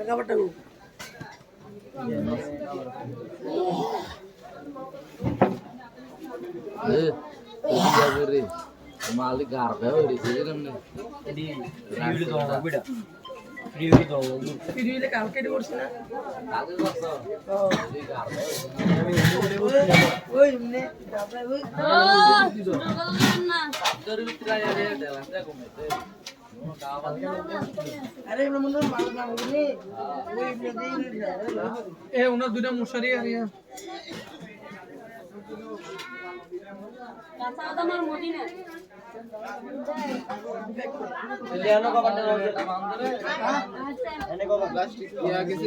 কাপড়টা మాలి గర్భం విడిచేయరండి జరుగుతున్నాయి এ ওনার দুটা মশারি আর ইয়া গেছি